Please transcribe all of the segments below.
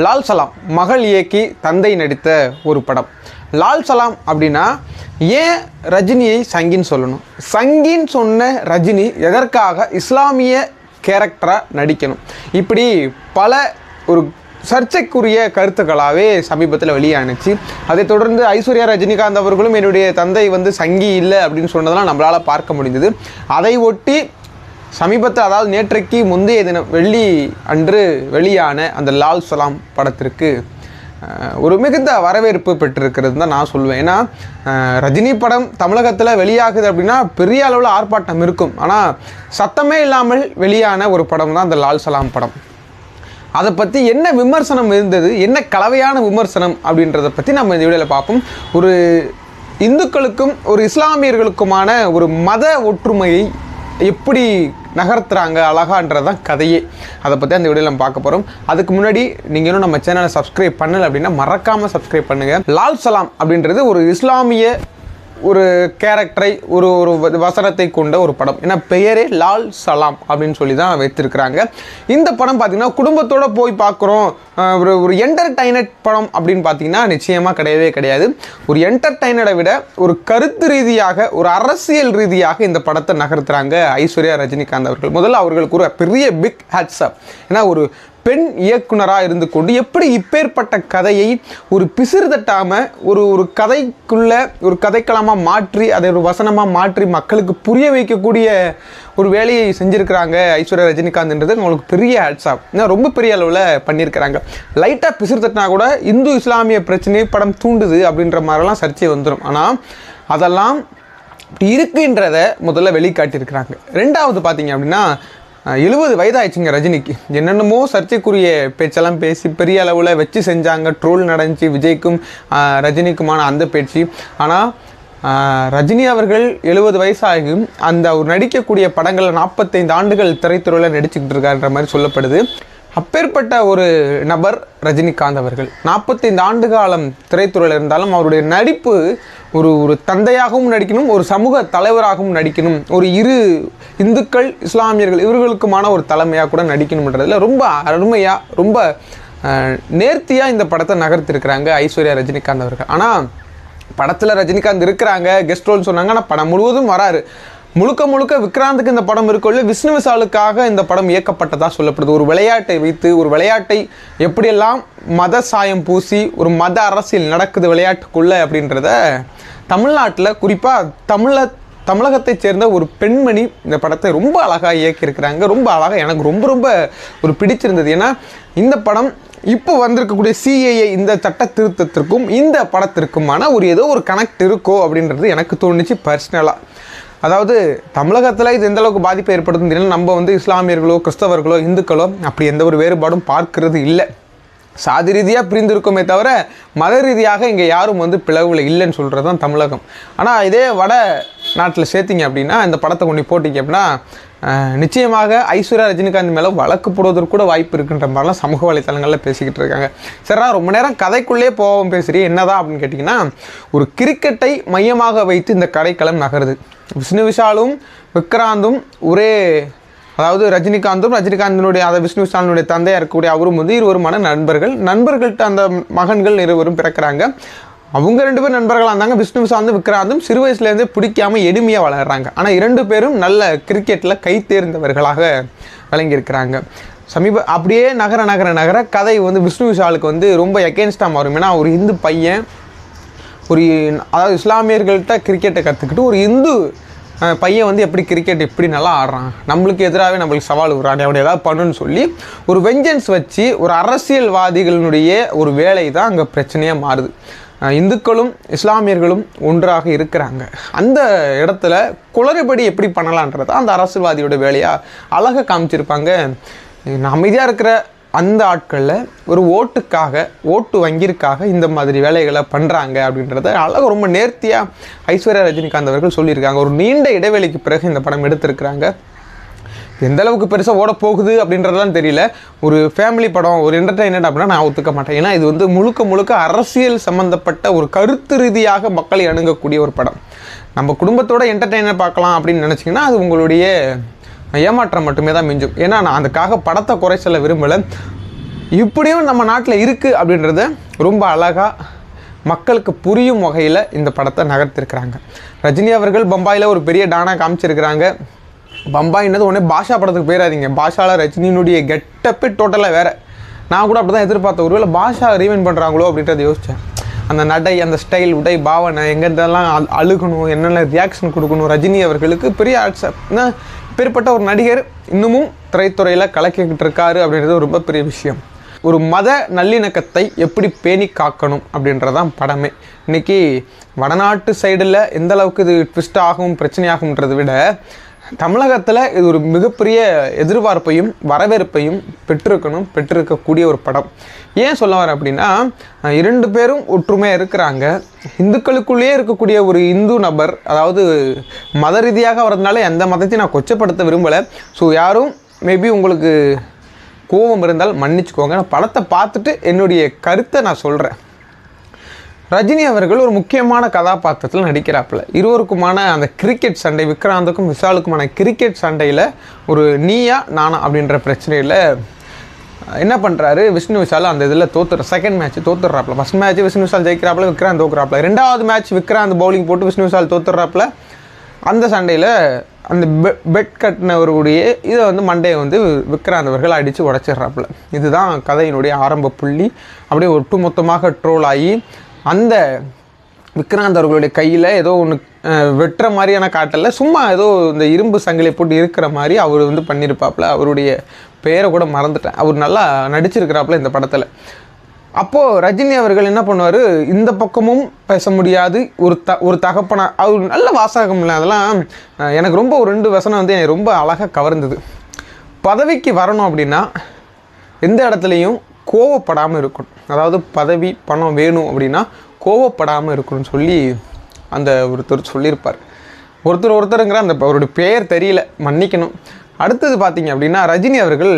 லால் சலாம் மகள் இயக்கி தந்தை நடித்த ஒரு படம். லால் சலாம் அப்படின்னா ஏன் ரஜினியை சங்கின்னு சொல்லணும்? சங்கின்னு சொன்ன ரஜினி எதற்காக இஸ்லாமிய கேரக்டராக நடிக்கணும்? இப்படி பல ஒரு சர்ச்சைக்குரிய கருத்துக்களாகவே சமீபத்தில் வெளியானுச்சு. அதைத் தொடர்ந்து ஐஸ்வர்யா ரஜினிகாந்த் அவர்களும் என்னுடைய தந்தை வந்து சங்கி இல்லை அப்படின்னு சொன்னதெல்லாம் நம்மளால் பார்க்க முடிந்தது. அதை ஒட்டி சமீபத்தில் அதாவது நேற்றைக்கு முந்தைய தினம் வெள்ளி அன்று வெளியான அந்த லால் சலாம் படத்திற்கு ஒரு மிகுந்த வரவேற்பு பெற்றிருக்கிறது தான் நான் சொல்லுவேன் ஏன்னா ரஜினி படம் தமிழகத்தில் வெளியாகுது அப்படின்னா பெரிய அளவில் ஆர்ப்பாட்டம் இருக்கும். ஆனால் சத்தமே இல்லாமல் வெளியான ஒரு படம் தான் அந்த லால் சலாம் படம். அதை பற்றி என்ன விமர்சனம் இருந்தது என்ன கலவையான விமர்சனம் அப்படின்றத பற்றி நம்ம இந்த வீடியோவில் பார்ப்போம். ஒரு இந்துக்களுக்கும் ஒரு இஸ்லாமியர்களுக்குமான ஒரு மத ஒற்றுமையை எப்படி நகர்த்துறாங்க அழகான்றது தான் கதையே. அதை பற்றி அந்த வீடியோவில் நம்ம பார்க்க போகிறோம் அதுக்கு முன்னாடி நீங்கள் இன்னும் நம்ம சேனலை சப்ஸ்கிரைப் பண்ணலை அப்படின்னா மறக்காமல் சப்ஸ்கிரைப் பண்ணுங்கள் லால் சலாம் அப்படின்றது ஒரு இஸ்லாமிய ஒரு கேரக்டரை ஒரு ஒரு வ- வசனத்தை கொண்ட ஒரு படம். ஏன்னா பெயரே லால் சலாம் அப்படின்னு சொல்லி தான் வைத்திருக்கிறாங்க. இந்த படம் பார்த்தீங்கன்னா குடும்பத்தோடு போய் பார்க்குறோம் ஒரு ஒரு என்டர்டைனட் படம் அப்படின்னு பார்த்தீங்கன்னா நிச்சயமாக கிடையவே கிடையாது. ஒரு என்டர்டைனரை விட ஒரு கருத்து ரீதியாக ஒரு அரசியல் ரீதியாக இந்த படத்தை நகர்த்துறாங்க ஐஸ்வர்யா ரஜினிகாந்த் அவர்கள். முதல்ல அவர்களுக்கு ஒரு பெரிய பிக் ஹேட்ஸ்அப் ஏன்னா ஒரு பெண் இயக்குனராக இருந்து கொண்டு எப்படி இப்பேற்பட்ட கதையை ஒரு பிசிறு தட்டாமல் ஒரு ஒரு கதைக்குள்ள ஒரு கதைக்களமாக மாற்றி அதை ஒரு வசனமாக மாற்றி மக்களுக்கு புரிய வைக்கக்கூடிய ஒரு வேலையை செஞ்சுருக்கிறாங்க ஐஸ்வர்யா ரஜினிகாந்த்ன்றது. உங்களுக்கு பெரிய ஹேட்ஸாப் இன்னும் ரொம்ப பெரிய அளவில் பண்ணியிருக்கிறாங்க லைட்டாக பிசிறு தட்டினா கூட இந்து இஸ்லாமிய பிரச்சனையை படம் தூண்டுது அப்படின்ற மாதிரிலாம் சர்ச்சை வந்துடும் ஆனால் அதெல்லாம் இப்படி இருக்குன்றத முதல்ல வெளிக்காட்டியிருக்கிறாங்க. ரெண்டாவது பார்த்தீங்க அப்படின்னா எழுபது வயதாயிடுச்சுங்க ரஜினிக்கு. என்னென்னமோ சர்ச்சைக்குரிய பேச்செல்லாம் பேசி பெரிய அளவில் வச்சு செஞ்சாங்க. ட்ரோல் நடந்துச்சு விஜய்க்கும் ரஜினிக்குமான அந்த பேச்சு. ஆனால் ரஜினி அவர்கள் எழுபது வயசாகும் அந்த அவர் நடிக்கக்கூடிய படங்களில் நாற்பத்தைந்து ஆண்டுகள் திரைத்துறையில் நடிச்சுக்கிட்டு இருக்காருன்ற மாதிரி சொல்லப்படுது. அப்பேற்பட்ட ஒரு நபர் ரஜினிகாந்த் அவர்கள். நாற்பத்தைந்து ஆண்டு காலம் திரைத்துறையில் இருந்தாலும் அவருடைய நடிப்பு ஒரு ஒரு தந்தையாகவும் நடிக்கணும் ஒரு சமூக தலைவராகவும் நடிக்கணும் ஒரு இரு இந்துக்கள் இஸ்லாமியர்கள் இவர்களுக்குமான ஒரு தலைமையாக கூட நடிக்கணுன்றதுல ரொம்ப அருமையாக ரொம்ப நேர்த்தியாக இந்த படத்தை நகர்த்திருக்கிறாங்க ஐஸ்வர்யா ரஜினிகாந்த் அவர்கள். ஆனால் படத்தில் ரஜினிகாந்த் இருக்கிறாங்க கெஸ்ட் ரோல் சொன்னாங்க ஆனால் படம் முழுவதும் வராரு. முழுக்க முழுக்க விக்ராந்துக்கு இந்த படம் இருக்குள்ள விஷ்ணு விசாலுக்காக இந்த படம் இயக்கப்பட்டதாக சொல்லப்படுது. ஒரு விளையாட்டை வைத்து ஒரு விளையாட்டை எப்படியெல்லாம் மத சாயம் பூசி ஒரு மத அரசியல் நடக்குது விளையாட்டுக்குள்ளே அப்படின்றத தமிழ்நாட்டில் குறிப்பாக தமிழ தமிழகத்தைச் சேர்ந்த ஒரு பெண்மணி இந்த படத்தை ரொம்ப அழகாக இயக்கியிருக்கிறாங்க. ரொம்ப அழகாக எனக்கு ரொம்ப ரொம்ப ஒரு பிடிச்சிருந்தது. ஏன்னா இந்த படம் இப்போ வந்திருக்கக்கூடிய சிஏஏ இந்த சட்ட திருத்தத்திற்கும் இந்த படத்திற்குமான ஒரு ஏதோ ஒரு கனெக்ட் இருக்கோ அப்படின்றது எனக்கு தோணுச்சு பர்சனலாக அதாவது தமிழகத்தில் இது எந்த அளவுக்கு பாதிப்பை ஏற்படுத்தும் தெரியல. நம்ம வந்து இஸ்லாமியர்களோ கிறிஸ்தவர்களோ இந்துக்களோ அப்படி எந்த ஒரு வேறுபாடும் பார்க்கிறது இல்லை. சாதி ரீதியாக பிரிந்திருக்குமே தவிர மத ரீதியாக இங்கே யாரும் வந்து பிளவுல இல்லைன்னு சொல்கிறது தான் தமிழகம். ஆனால் இதே வட நாட்டில் சேர்த்திங்க அப்படின்னா இந்த படத்தை கொண்டு போட்டிங்க அப்படின்னா நிச்சயமாக ஐஸ்வர்யா ரஜினிகாந்த் மேலே வழக்கு போடுவதற்கு கூட வாய்ப்பு இருக்குன்ற மாதிரிலாம் சமூக வலைத்தளங்களில் பேசிக்கிட்டு இருக்காங்க. சரிடா ரொம்ப நேரம் கதைக்குள்ளே போவோம் பேசுகிறீ என்னதான் அப்படின்னு கேட்டிங்கன்னா ஒரு கிரிக்கெட்டை மையமாக வைத்து இந்த கடைக்களம் நகருது. விஷ்ணு விஷாலும் விக்ராந்தும் ஒரே அதாவது ரஜினிகாந்தும் ரஜினிகாந்தினுடைய அதை விஷ்ணு விஷாலினுடைய தந்தையாக இருக்கக்கூடிய அவரும் வந்து இருவருமான நண்பர்கள். நண்பர்கள்ட்ட அந்த மகன்கள் இருவரும் பிறக்கிறாங்க. அவங்க ரெண்டு பேரும் நண்பர்களாக இருந்தாங்க. விஷ்ணு விஷாந்தும் விக்ராந்தும் சிறு வயசுலேருந்தே பிடிக்காம எளிமையாக வளர்கிறாங்க ஆனால் இரண்டு பேரும் நல்ல கிரிக்கெட்டில் கை தேர்ந்தவர்களாக விளங்கியிருக்கிறாங்க. சமீப அப்படியே நகர நகர நகர கதை வந்து விஷ்ணு விஷாலுக்கு வந்து ரொம்ப எகேன்ஸ்டாக மாறும். ஏன்னா ஒரு இந்து பையன் ஒரு அதாவது இஸ்லாமியர்கள்ட்ட கிரிக்கெட்டை கற்றுக்கிட்டு ஒரு இந்து பையன் வந்து எப்படி கிரிக்கெட் எப்படி நல்லா ஆடுறான்? நம்மளுக்கு எதிராகவே நம்மளுக்கு சவால் விடுறான் அப்படி ஏதாவது பண்ணுன்னு சொல்லி ஒரு வெஞ்சன்ஸ் வச்சு ஒரு அரசியல்வாதிகளினுடைய ஒரு வேலை தான் அங்கே பிரச்சனையாக மாறுது. இந்துக்களும் இஸ்லாமியர்களும் ஒன்றாக இருக்கிறாங்க. அந்த இடத்துல குளறுபடி எப்படி பண்ணலான்றதை அந்த அரசியல்வாதியோட வேலையாக அழகாக காமிச்சிருப்பாங்க. அமைதியாக இருக்கிற அந்த ஆட்களில் ஒரு ஓட்டுக்காக ஓட்டு வங்கிற்காக இந்த மாதிரி வேலைகளை பண்ணுறாங்க அப்படின்றத அழகாக ரொம்ப நேர்த்தியாக ஐஸ்வர்யா ரஜினிகாந்த் அவர்கள் சொல்லியிருக்காங்க. ஒரு நீண்ட இடைவெளிக்கு பிறகு இந்த படம் எடுத்திருக்கிறாங்க. எந்த அளவுக்கு பெருசாக ஓட போகுது அப்படின்றதெல்லாம் தெரியல. ஒரு ஃபேமிலி படம் ஒரு என்டர்டைன்மெண்ட் அப்படின்னா நான் ஒத்துக்க மாட்டேன். ஏன்னா இது வந்து முழுக்க முழுக்க அரசியல் சம்மந்தப்பட்ட ஒரு கருத்து ரீதியாக மக்களை அணுகக்கூடிய ஒரு படம். நம்ம குடும்பத்தோட என்டர்டெயினர் பார்க்கலாம் அப்படின்னு நினச்சிங்கன்னா அது உங்களுடைய ஏமாற்றம் மட்டுமே தான் மிஞ்சும். ஏன்னா நான் அதுக்காக படத்தை குறை சொல்ல விரும்பலை. இப்படியும் நம்ம நாட்டில் இருக்குது அப்படின்றத ரொம்ப அழகாக மக்களுக்கு புரியும் வகையில் இந்த படத்தை நகர்த்திருக்கிறாங்க. ரஜினி அவர்கள் பம்பாயில் ஒரு பெரிய டானா காமிச்சிருக்கிறாங்க. பம்பாயின்னது உடனே பாஷா படத்துக்கு போயிடாதீங்க பாஷாவில் ரஜினியினுடைய கெட்டப்பே டோட்டலாக வேறு. நான் கூட அப்படி தான் எதிர்பார்த்த ஒருவேளை பாஷா ரீவைன் பண்ணுறாங்களோ அப்படின்றத யோசித்தேன் அந்த நடை அந்த ஸ்டைல் உடை பாவனை எங்கெந்தெல்லாம் அழுகணும் என்னென்ன ரியாக்ஷன் கொடுக்கணும் ரஜினி அவர்களுக்கு பெரிய ஆட்ஸ் அப்பேற்பட்ட ஒரு நடிகர் இன்னமும் திரைத்துறையில் கலக்கிக்கிட்டு இருக்காரு அப்படின்றது ரொம்ப பெரிய விஷயம். ஒரு மத நல்லிணக்கத்தை எப்படி பேணி காக்கணும் அப்படின்றதான் படமே. இன்றைக்கி வடநாட்டு சைடில் எந்த அளவுக்கு இது ட்விஸ்ட் ஆகும் பிரச்சனையாகும்ன்றதை விட தமிழகத்தில் இது ஒரு மிகப்பெரிய எதிர்பார்ப்பையும் வரவேற்பையும் பெற்றிருக்கணும் பெற்றிருக்கக்கூடிய ஒரு படம். ஏன் சொல்ல வரேன் அப்படின்னா இரண்டு பேரும் ஒற்றுமையாக இருக்கிறாங்க. இந்துக்களுக்குள்ளேயே இருக்கக்கூடிய ஒரு இந்து நபர் அதாவது மத ரீதியாக வரதுனால எந்த மதத்தையும் நான் கொச்சப்படுத்த விரும்பலை. ஸோ யாரும் மேபி உங்களுக்கு கோபம் இருந்தால் மன்னிச்சுக்கோங்க. நான் படத்தை பார்த்துட்டு என்னுடைய கருத்தை நான் சொல்கிறேன் ரஜினி அவர்கள் ஒரு முக்கியமான கதாபாத்திரத்தில் நடிக்கிறாப்புல. இருவருக்குமான அந்த கிரிக்கெட் சண்டை விக்ராந்துக்கும் விஷாலுக்குமான கிரிக்கெட் சண்டையில் ஒரு நீயா நானா அப்படின்ற பிரச்சனையில் என்ன பண்ணுறாரு விஷ்ணு விஷால் அந்த இதில் தோத்துற செகண்ட் மேட்ச் தோத்துறாப்புல ஃபஸ்ட் மேட்ச் விஷ்ணு விஷால் ஜெயிக்கிறாப்புல விக்ராந்த் தோக்குறாப்புல. ரெண்டாவது மேட்ச் விக்ராந்த் பவுலிங் போட்டு விஷ்ணு விஷால் தோத்துறாப்புல அந்த சண்டையில் அந்த பெ பெட் கட்டினவருடைய இதை வந்து மண்டையை வந்து விக்ராந்த் அவர்கள் அடித்து உடச்சிட்றாப்புல. இதுதான் கதையினுடைய ஆரம்ப புள்ளி. அப்படியே ஒட்டுமொத்தமாக ட்ரோல் ஆகி அந்த விக்ராந்த் அவர்களுடைய கையில் ஏதோ ஒன்று வெட்டுற மாதிரியான காட்டல சும்மா ஏதோ இந்த இரும்பு சங்கிலி போட்டு இருக்கிற மாதிரி அவர் வந்து பண்ணியிருப்பாப்புல அவருடைய பெயரை கூட மறந்துட்டேன். அவர் நல்லா நடிச்சிருக்கிறாப்புல இந்த படத்தில். அப்போது ரஜினி அவர்கள் என்ன பண்ணுவார்? இந்த பக்கமும் பேச முடியாது. ஒரு த ஒரு தகப்பனா அவர் நல்ல வாசகம் இல்லை. அதெல்லாம் எனக்கு ரொம்ப ஒரு ரெண்டு வசனம் வந்து எனக்கு ரொம்ப அழகாக கவர்ந்தது. பதவிக்கு வரணும் அப்படின்னா எந்த இடத்துலையும் கோவப்படாமல் இருக்கணும். அதாவது பதவி பணம் வேணும் அப்படின்னா கோவப்படாமல் இருக்கணும்னு சொல்லி அந்த ஒருத்தர் சொல்லியிருப்பார். ஒருத்தர் ஒருத்தருங்கிற அந்த அவருடைய பெயர் தெரியல மன்னிக்கணும். அடுத்தது பார்த்தீங்க அப்படின்னா ரஜினி அவர்கள்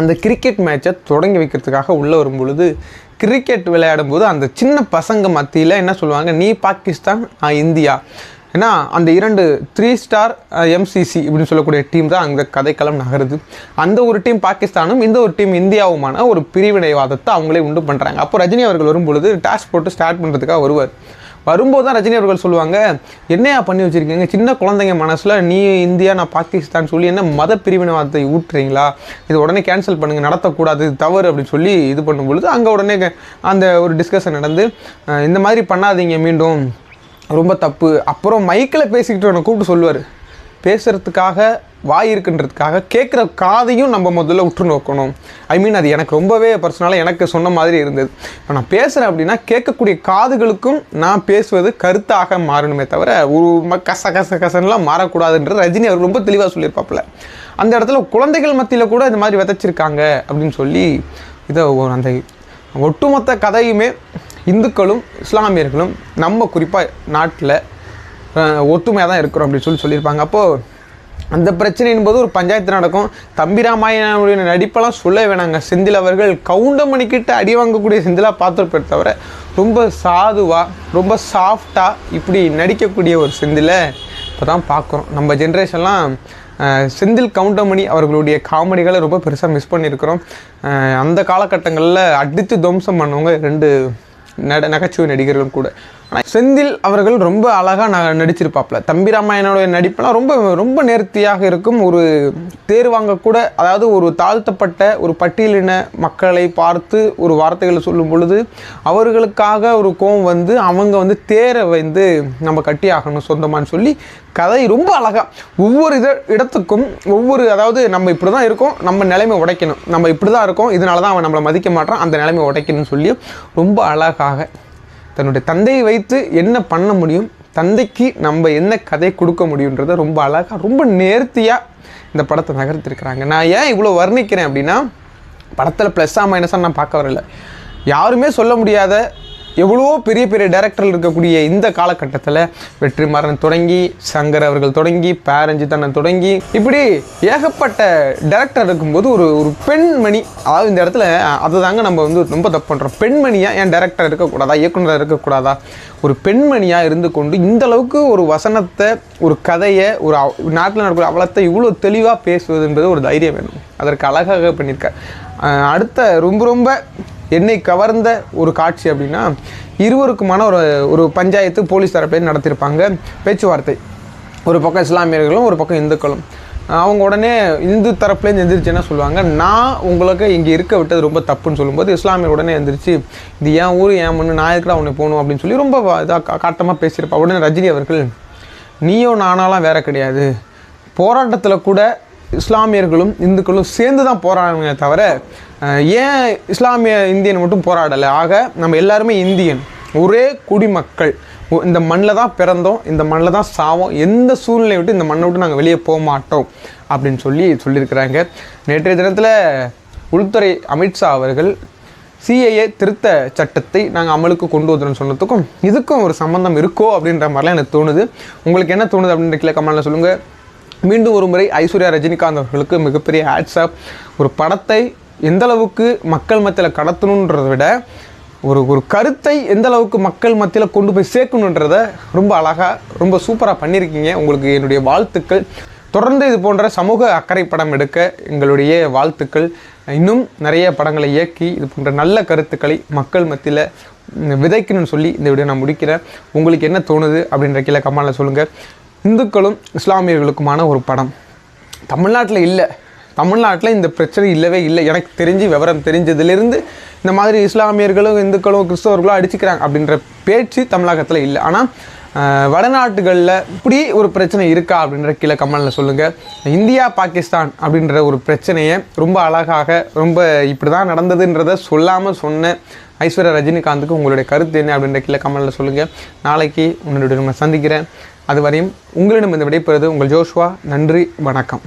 அந்த கிரிக்கெட் மேட்சை தொடங்கி வைக்கிறதுக்காக உள்ளே வரும்பொழுது கிரிக்கெட் விளையாடும்போது அந்த சின்ன பசங்க மத்தியில் என்ன சொல்லுவாங்க நீ பாகிஸ்தான் நான் இந்தியா. ஏன்னா அந்த இரண்டு த்ரீ ஸ்டார் எம்சிசி இப்படின்னு சொல்லக்கூடிய டீம் தான் அந்த கதைக்களம் நகருது. அந்த ஒரு டீம் பாகிஸ்தானும் இந்த ஒரு டீம் இந்தியாவுமான ஒரு பிரிவினைவாதத்தை அவங்களே உண்டு பண்ணுறாங்க அப்போ ரஜினி அவர்கள் வரும்பொழுது டாஸ்க் டாஸ் போட்டு ஸ்டார்ட் பண்ணுறதுக்காக வருவார். வரும்போது தான் ரஜினி அவர்கள் சொல்லுவாங்க என்னையா பண்ணி வச்சுருக்கீங்க? சின்ன குழந்தைங்க மனசில் நீ இந்தியா நான் பாகிஸ்தான் சொல்லி என்ன மத பிரிவினைவாதத்தை ஊட்டுறீங்களா இது உடனே கேன்சல் பண்ணுங்கள் நடத்தக்கூடாது தவறு அப்படின்னு சொல்லி இது பண்ணும் பொழுது அங்கே உடனே அந்த ஒரு டிஸ்கஷன் நடந்து இந்த மாதிரி பண்ணாதீங்க மீண்டும். ரொம்ப தப்பு. அப்புறம் மைக்கில் பேசிக்கிட்டு உன்னை கூப்பிட்டு சொல்லுவார். பேசுகிறதுக்காக வாய் இருக்குன்றதுக்காக கேட்குற காதையும் நம்ம முதல்ல உற்று நோக்கணும். ஐ மீன் அது எனக்கு ரொம்பவே பர்சனலாக எனக்கு சொன்ன மாதிரி இருந்தது. இப்போ நான் பேசுகிறேன் அப்படின்னா கேட்கக்கூடிய காதுகளுக்கும் நான் பேசுவது கருத்தாக மாறணுமே தவிர ஒரு கச கச கசன்லாம் மாறக்கூடாதுன்றது ரஜினி அவர் ரொம்ப தெளிவாக சொல்லியிருப்பாப்புல. அந்த இடத்துல குழந்தைகள் மத்தியில் கூட இந்த மாதிரி விதைச்சிருக்காங்க அப்படின்னு சொல்லி இதை ஒரு அந்த ஒட்டுமொத்த கதையுமே இந்துக்களும் இஸ்லாமியர்களும் நம்ம குறிப்பாக நாட்டில் ஒற்றுமையாக தான் இருக்கிறோம் அப்படின்னு சொல்லி சொல்லியிருப்பாங்க. அப்போது அந்த பிரச்சனையின் போது ஒரு பஞ்சாயத்து நடக்கும். தம்பி ராமாயணனுடைய நடிப்பெல்லாம் சொல்ல வேணாங்க. செந்தில் அவர்கள் கவுண்டமணிக்கிட்ட அடி வாங்கக்கூடிய செந்திலாக பார்த்துருப்பே தவிர ரொம்ப சாதுவாக ரொம்ப சாஃப்டாக இப்படி நடிக்கக்கூடிய ஒரு செந்திலை இப்போ தான் பார்க்குறோம் நம்ம ஜென்ரேஷன்லாம் செந்தில் கவுண்டமணி அவர்களுடைய காமெடிகளை ரொம்ப பெருசாக மிஸ் பண்ணியிருக்கிறோம். அந்த காலகட்டங்களில் அடித்து துவம்சம் பண்ணவங்க ரெண்டு நட நகைச்சுவை நடிகர்கள் கூட. செந்தில் அவர்கள் ரொம்ப அழகாக நான் நடிச்சிருப்பாப்புல தம்பி ராமாயணோடைய நடிப்பெல்லாம் ரொம்ப ரொம்ப நேர்த்தியாக இருக்கும். ஒரு தேர் வாங்கக்கூட அதாவது ஒரு தாழ்த்தப்பட்ட ஒரு பட்டியலின மக்களை பார்த்து ஒரு வார்த்தைகளை சொல்லும் பொழுது அவர்களுக்காக ஒரு கோவம் வந்து அவங்க வந்து தேரை வந்து நம்ம கட்டி ஆகணும் சொந்தமானு சொல்லி கதை ரொம்ப அழகாக ஒவ்வொரு இத இடத்துக்கும் ஒவ்வொரு அதாவது நம்ம இப்படி தான் இருக்கோம் நம்ம நிலைமை உடைக்கணும். நம்ம இப்படி தான் இருக்கோம் இதனால தான் அவன் நம்மளை மதிக்க மாட்டான் அந்த நிலைமை உடைக்கணும்னு சொல்லி ரொம்ப அழகாக தன்னுடைய தந்தையை வைத்து என்ன பண்ண முடியும்? தந்தைக்கு நம்ம என்ன கதை கொடுக்க முடியுன்றதை ரொம்ப அழகாக ரொம்ப நேர்த்தியாக இந்த படத்தை நகர்த்திருக்கிறாங்க. நான் ஏன் இவ்வளோ வர்ணிக்கிறேன் அப்படின்னா படத்தில் ப்ளஸ்ஸாக மைனஸாக நான் பார்க்க வரல. யாருமே சொல்ல முடியாத எவ்வளோ பெரிய பெரிய டேரக்டர்கள் இருக்கக்கூடிய இந்த காலகட்டத்தில் வெற்றிமாறன் தொடங்கி சங்கர் அவர்கள் தொடங்கி பேரஞ்சித்தண்ணன் தொடங்கி இப்படி ஏகப்பட்ட டேரக்டர் இருக்கும்போது ஒரு ஒரு பெண்மணி அதாவது இந்த இடத்துல அதை தாங்க நம்ம வந்து ரொம்ப தப்பு பண்ணுறோம் பெண்மணியாக ஏன் டேரக்டர் இருக்கக்கூடாதா? இயக்குனர் இருக்கக்கூடாதா? ஒரு பெண்மணியாக இருந்து கொண்டு இந்த அளவுக்கு ஒரு வசனத்தை ஒரு கதையை ஒரு அவ- நாட்டில் நடக்கிற அவலத்தை இவ்வளோ தெளிவாக பேசுவதுன்றது ஒரு தைரியம் வேணும். அதற்கு அழகாக பண்ணியிருக்கார். அடுத்த ரொம்ப ரொம்ப என்னை கவர்ந்த ஒரு காட்சி அப்படின்னா இருவருக்குமான ஒரு ஒரு பஞ்சாயத்து போலீஸ் தரப்பில் நடத்தியிருப்பாங்க பேச்சுவார்த்தை. ஒரு பக்கம் இஸ்லாமியர்களும் ஒரு பக்கம் இந்துக்களும். அவங்க உடனே இந்து தரப்புலேருந்து எந்திரிச்சு என்ன சொல்லுவாங்க? நான் உங்களுக்கு இங்கே இருக்க விட்டது ரொம்ப தப்புன்னு சொல்லும்போது இஸ்லாமியர் உடனே எந்திரிச்சு இது ஏன் ஊர் ஏன் மண்ணு நான் இருக்கிற அவனை போகணும்? அப்படின்னு சொல்லி ரொம்ப இதாக காட்டமாக பேசியிருப்பா. உடனே ரஜினி அவர்கள் நீயோ நானாலாம் வேற கிடையாது. போராட்டத்தில் கூட இஸ்லாமியர்களும் இந்துக்களும் சேர்ந்து தான் போராடுங்க தவிர ஏன் இஸ்லாமிய இந்தியன் மட்டும் போராடலை? ஆக நம்ம எல்லாருமே இந்தியன். ஒரே குடிமக்கள். இந்த மண்ணில் தான் பிறந்தோம் இந்த மண்ணில் தான் சாவோம். எந்த சூழ்நிலையை விட்டு இந்த மண்ணை விட்டு நாங்கள் வெளியே போக மாட்டோம் அப்படின்னு சொல்லி சொல்லியிருக்கிறாங்க. நேற்றைய தினத்தில் உள்துறை அமித்ஷா அவர்கள் சிஏஏ திருத்த சட்டத்தை நாங்கள் அமலுக்கு கொண்டு வந்துடும் சொன்னதுக்கும் இதுக்கும் ஒரு சம்மந்தம் இருக்கோ அப்படின்ற மாதிரிலாம் எனக்கு தோணுது. உங்களுக்கு என்ன தோணுது அப்படின்ற கீழே கமெண்ட்ல சொல்லுங்கள் மீண்டும் ஒரு முறை ஐஸ்வர்யா ரஜினிகாந்த் அவர்களுக்கு மிகப்பெரிய ஹேட்ஸ்அப் ஒரு படத்தை எந்தளவுக்கு மக்கள் மத்தியில் கடத்தணுன்றதை விட ஒரு ஒரு கருத்தை எந்த அளவுக்கு மக்கள் மத்தியில் கொண்டு போய் சேர்க்கணுன்றத ரொம்ப அழகாக ரொம்ப சூப்பராக பண்ணியிருக்கீங்க. உங்களுக்கு என்னுடைய வாழ்த்துக்கள். தொடர்ந்து இது போன்ற சமூக அக்கறை படம் எடுக்க எங்களுடைய வாழ்த்துக்கள். இன்னும் நிறைய படங்களை இயக்கி இது போன்ற நல்ல கருத்துக்களை மக்கள் மத்தியில் விதைக்கணும்னு சொல்லி இந்த வீடியோ நான் முடிக்கிறேன். உங்களுக்கு என்ன தோணுது அப்படின்ற கீழே கமாலில் சொல்லுங்கள் இந்துக்களும் இஸ்லாமியர்களுக்குமான ஒரு படம். தமிழ்நாட்டில் இல்லை. தமிழ்நாட்டில் இந்த பிரச்சனை இல்லவே இல்லை. எனக்கு தெரிஞ்சு விவரம் தெரிஞ்சதுலேருந்து இந்த மாதிரி இஸ்லாமியர்களும் இந்துக்களும் கிறிஸ்தவர்களும் அடிச்சுக்கிறாங்க அப்படின்ற பேச்சு தமிழகத்தில் இல்லை. ஆனால் வடநாட்டுகளில் இப்படி ஒரு பிரச்சனை இருக்கா அப்படின்ற கீழே கமலில் சொல்லுங்கள் இந்தியா பாகிஸ்தான் அப்படின்ற ஒரு பிரச்சனையை ரொம்ப அழகாக ரொம்ப இப்படி தான் நடந்ததுன்றதை சொல்லாமல் சொன்ன ஐஸ்வர்யா ரஜினிகாந்துக்கு உங்களுடைய கருத்து என்ன அப்படின்ற கீழே கமலில் சொல்லுங்கள் நாளைக்கு உன்னுடைய நம்ம சந்திக்கிறேன். அதுவரையும் உங்களிடம் இந்த விடைபெறுவது உங்கள் ஜோஷ்வா. நன்றி வணக்கம்.